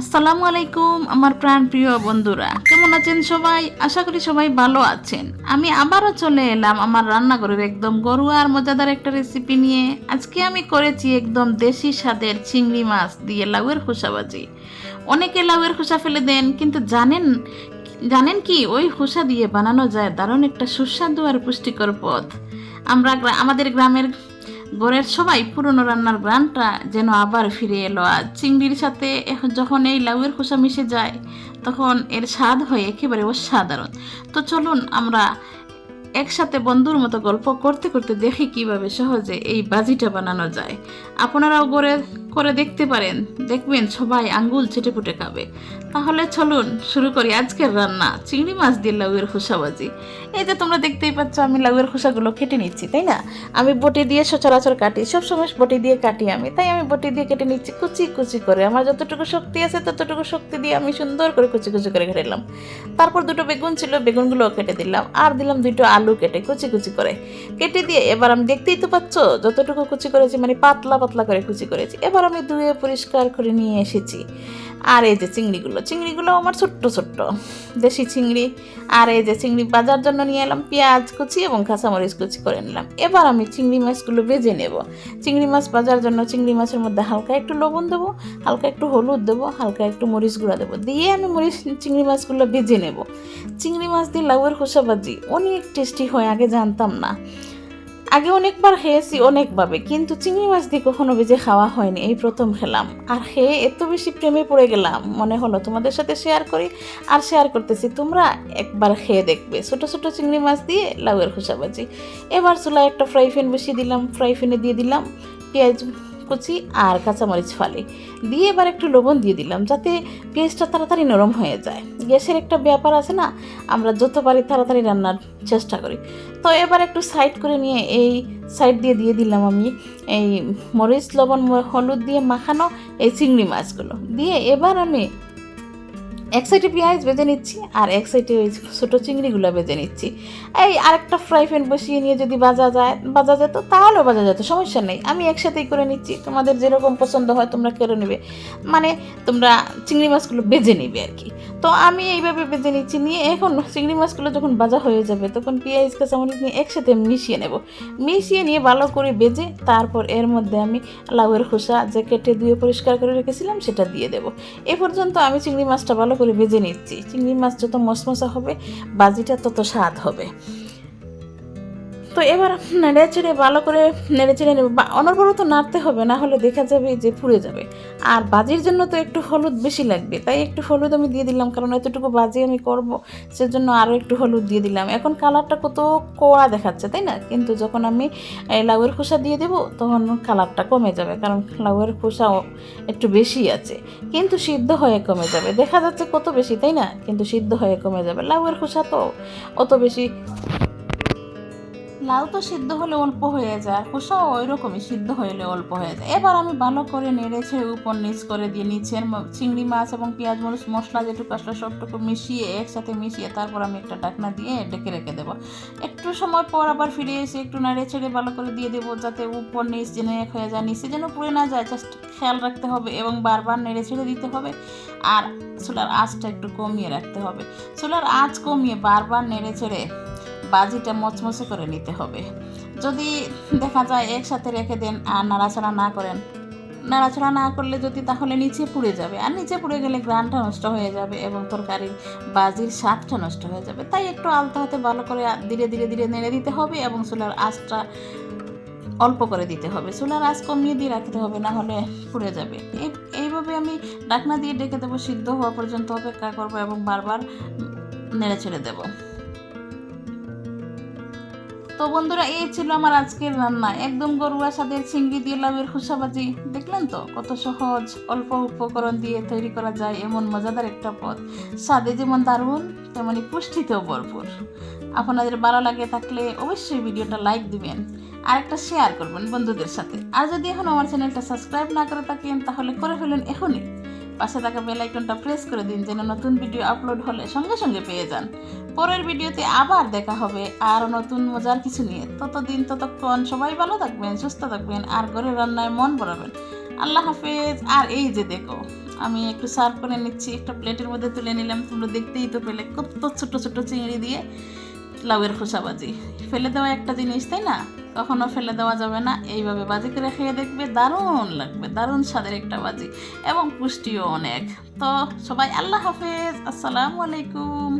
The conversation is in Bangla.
আসসালামু আলাইকুম, আমার প্রাণ প্রিয় বন্ধুরা। কেমন আছেন সবাই? আশা করি সবাই ভালো আছেন। আমি আবারও চলে এলাম আমার রান্নাঘরের একদম গরুয়া আর মজাদার একটা রেসিপি নিয়ে। আজকে আমি করেছি একদম দেশি স্বাদের চিংড়ি মাছ দিয়ে লাউয়ের খোসা খোসাবাজি অনেকে লাউয়ের খোসা ফেলে দেন, কিন্তু জানেন জানেন কি, ওই খোসা দিয়ে বানানো যায় দারুণ একটা সুস্বাদু আর পুষ্টিকর পদ। আমরা আমাদের গ্রামের ঘরের সবাই পুরনো রান্নার গ্রানটা যেন আবার ফিরে এলো। আজ চিংড়ির সাথে যখন এই লাউয়ের খোসা মিশে যায়, তখন এর স্বাদ হয় একেবারে অসাধারণ। তো চলুন আমরা একসাথে বন্ধুর মতো গল্প করতে করতে দেখি কীভাবে সহজে এই বাজিটা বানানো যায়। আপনারাও করে করে দেখতে পারেন। দেখবেন সবাই আঙ্গুল চেটে পুটে খাবে। তাহলে চলুন, শুরু করি আজকের রান্না। চিংড়ি মাছ দিয়ে লাউয়ের খোসা বাজি এই যে তোমরা দেখতেই পাচ্ছ, আমি লাউয়ের খোসাগুলো কেটে নিচ্ছি, তাই না? আমি বটি দিয়ে সচরাচর কাটি, সবসময় বটি দিয়ে কাটি আমি। তাই আমি বটি দিয়ে কেটে নিচ্ছি কুচি কুচি করে। আমার যতটুকু শক্তি আছে, ততটুকু শক্তি দিয়ে আমি সুন্দর করে কুচি কুচি করে কেটে নিলাম। তারপর দুটো বেগুন ছিল, বেগুনগুলোও কেটে দিলাম। আর দিলাম দুটো আলু কেটে কুচি কুচি করে। কেটে দিয়ে এবার আমি দেখতেই তো পাচ্ছ, যতটুকু কুচি করেছি মানে পাতলা পাতলা করে কুচি করেছি। এবার আমি ধুয়ে পরিষ্কার করে নিয়ে এসেছি। আর এই যে চিংড়িগুলো চিংড়িগুলো আমার ছোট্ট ছোট্ট। দেশি চিংড়ি। আর এই যে চিংড়ি বাজার জন্য নিয়ে এলাম, পেঁয়াজ কুচি এবং কাঁচামরিচ কুচি করে নিলাম। এবার আমি চিংড়ি মাছগুলো বেজে নেব। চিংড়ি মাছ ভাজার জন্য চিংড়ি মাছের মধ্যে হালকা একটু লবণ দেবো, হালকা একটু হলুদ দেবো, হালকা একটু মরিচ গুঁড়া দেবো। দিয়ে আমি মরিচ, চিংড়ি মাছগুলো বেজে নেব। চিংড়ি মাছ দিয়ে লাউয়ের খোসা ভাজি অনেক টেস্টি হয়, আগে জানতাম না। আগে অনেকবার খেয়েছি, অনেকভাবে, কিন্তু চিংড়ি মাছ দিয়ে কখনো ভেজে খাওয়া হয়নি, এই প্রথম খেলাম। আর খেয়ে এত বেশি প্রেমে পড়ে গেলাম, মনে হলো তোমাদের সাথে শেয়ার করি, আর শেয়ার করতেছি, তোমরা একবার খেয়ে দেখবে। ছোট ছোট চিংড়ি মাছ দিয়ে লাউয়ের খোসা ভাজি এবার চুলায় একটা ফ্রাই প্যান বসিয়ে দিলাম ফ্রাই প্যানে দিয়ে দিলাম, পেঁয়াজ কুচি আর কাঁচামরিচ ফালি। দিয়ে এবার একটু লবণ দিয়ে দিলাম, যাতে পেঁয়াজটা তাড়াতাড়ি নরম হয়ে যায়। গ্যাসের একটা ব্যাপার আছে না, আমরা যত পারি তাড়াতাড়ি রান্নার চেষ্টা করি। তো এবার একটু সাইড করে নিয়ে এই সাইড দিয়ে দিয়ে দিলাম আমি এই মরিচ, লবণ, হলুদ দিয়ে মাখানো এই চিংড়ি মাছগুলো। দিয়ে এবার আমি এক সাইডে পেঁয়াজ ভেজে নিচ্ছি আর এক সাইডে ওই ছোটো চিংড়িগুলো ভেজে নিচ্ছি। এই আরেকটা ফ্রাই প্যান বসিয়ে নিয়ে যদি বাজা যায় বাজা যেত তাহলেও বাজা যেত, সমস্যা নেই। আমি একসাথেই করে নিচ্ছি। তোমাদের যেরকম পছন্দ হয় তোমরা করে নেবে। মানে তোমরা চিংড়ি মাছগুলো বেজে নেবে আর কি। তো আমি এইভাবে বেজে নিচ্ছি। নিয়ে এখন চিংড়ি মাছগুলো যখন ভাজা হয়ে যাবে, তখন পেঁয়াজ, কাঁচামরিচ নিয়ে একসাথে মিশিয়ে নেব। মিশিয়ে নিয়ে ভালো করে বেজে তারপর এর মধ্যে আমি লাউয়ের খোসা, যে কেটে ধুয়ে পরিষ্কার করে রেখেছিলাম, সেটা দিয়ে দেবো। এ পর্যন্ত আমি চিংড়ি মাছটা ভালো করে বেজে নিচ্ছি। চিংড়ি মাছ যত মশমশা হবে, বাজিটা তত স্বাদ হবে। তো এবার নেড়ে চেড়ে ভালো করে নেড়ে চেড়ে অনবরত নাড়তে হবে, না হলে দেখা যাবে যে পুড়ে যাবে। আর বাজির জন্য তো একটু হলুদ বেশি লাগবে, তাই একটু হলুদ আমি দিয়ে দিলাম, কারণ এতটুকু বাজি আমি করব, সেজন্য আরও একটু হলুদ দিয়ে দিলাম। এখন কালারটা কত কোয়া দেখাচ্ছে, তাই না? কিন্তু যখন আমি লাউয়ের খোসা দিয়ে দেবো, তখন কালারটা কমে যাবে, কারণ লাউয়ের খোসা একটু বেশি আছে। কিন্তু সিদ্ধ হয়ে কমে যাবে। দেখা যাচ্ছে কত বেশি, তাই না? কিন্তু সিদ্ধ হয়ে কমে যাবে। লাউয়ের খোসা তো অত বেশি লাউ তো সিদ্ধ হলে অল্প হয়ে যায়, খোসাও ওই রকমই সিদ্ধ হলে অল্প হয়ে যায়। এবার আমি ভালো করে নেড়েছে উপর নিচ করে দিয়ে নিচের চিংড়ি মাছ এবং পেঁয়াজ মরিচ মশলা যেটুকু আসলে সবটুকু মিশিয়ে একসাথে মিশিয়ে তারপর আমি একটা ডাকনা দিয়ে ডেকে রেখে দেবো। একটু সময় পর আবার ফিরে এসে একটু নেড়ে ছেড়ে ভালো করে দিয়ে দেবো যাতে উপর নিচ যেন এক হয়ে যায়, নিচে যেন পুড়ে না যায় জাস্ট খেয়াল রাখতে হবে এবং বারবার নেড়ে ছেড়ে দিতে হবে আর চুলার আঁচটা একটু কমিয়ে রাখতে হবে। চুলার আঁচ কমিয়ে বারবার নেড়ে ছেড়ে বাজিটা মচমচে করে নিতে হবে। যদি দেখা যায় একসাথে রেখে দেন আর নাড়াচাড়া না করেন, নাড়াচাড়া না করলে যদি তাহলে নিচে পুড়ে যাবে। আর নিচে পুড়ে গেলে গ্রানটা নষ্ট হয়ে যাবে এবং তরকারির বাজির স্বাদটা নষ্ট হয়ে যাবে। তাই একটু আলতো হাতে ভালো করে ধীরে ধীরে ধীরে নেড়ে দিতে হবে এবং চুলার আঁচটা অল্প করে দিতে হবে। চুলার আঁচ কমিয়ে দিয়ে রাখতে হবে, না হলে পুড়ে যাবে। এই, এইভাবে আমি ডাকনা দিয়ে ডেকে দেবো, সিদ্ধ হওয়া পর্যন্ত অপেক্ষা করব এবং বারবার নেড়ে ছেড়ে দেবো। তো বন্ধুরা, এই ছিল আমার আজকের রান্না। একদম গরুয়া স্বাদের চিংড়ি দিয়ে লাউয়ের খুসাবাজি। দেখলেন তো কত সহজ, অল্প উপকরণ দিয়ে তৈরি করা যায় এমন মজাদার একটা পদ। স্বাদে যেমন দারুণ তেমনই পুষ্টিতেও ভরপুর। আপনাদের ভালো লাগে থাকলে অবশ্যই ভিডিওটা লাইক দিবেন আর একটা শেয়ার করবেন বন্ধুদের সাথে। আর যদি এখন আমার চ্যানেলটা সাবস্ক্রাইব না করে থাকেন, তাহলে করে ফেলুন এখনই। পাশে থাকা বেল আইকনটা প্রেস করে দিন, যেন নতুন ভিডিও আপলোড হলে সঙ্গে সঙ্গে পেয়ে যান। পরের ভিডিওতে আবার দেখা হবে আর নতুন মজার কিছু নিয়ে। ততদিন, ততক্ষণ সবাই ভালো থাকবেন, সুস্থ থাকবেন আর ঘরের রান্নায় মন ভরাবেন আল্লাহ হাফেজ। আর এই যে দেখো, আমি একটু সার্ভ করে নিচ্ছি, একটা প্লেটের মধ্যে তুলে নিলাম। তোমরা দেখতেই তো পেলে কত ছোট ছোট চিংড়ি দিয়ে লাউয়ের খোসাবাজি। ফেলে দেওয়া একটা জিনিস, তাই না? কখনো ফেলে দেওয়া যাবে না। এইভাবে বাজি করে খেয়ে দেখবে দারুণ লাগবে, দারুণ স্বাদের একটা বাজি এবং পুষ্টিও অনেক। তো সবাই আল্লাহ হাফেজ, আসসালামু আলাইকুম।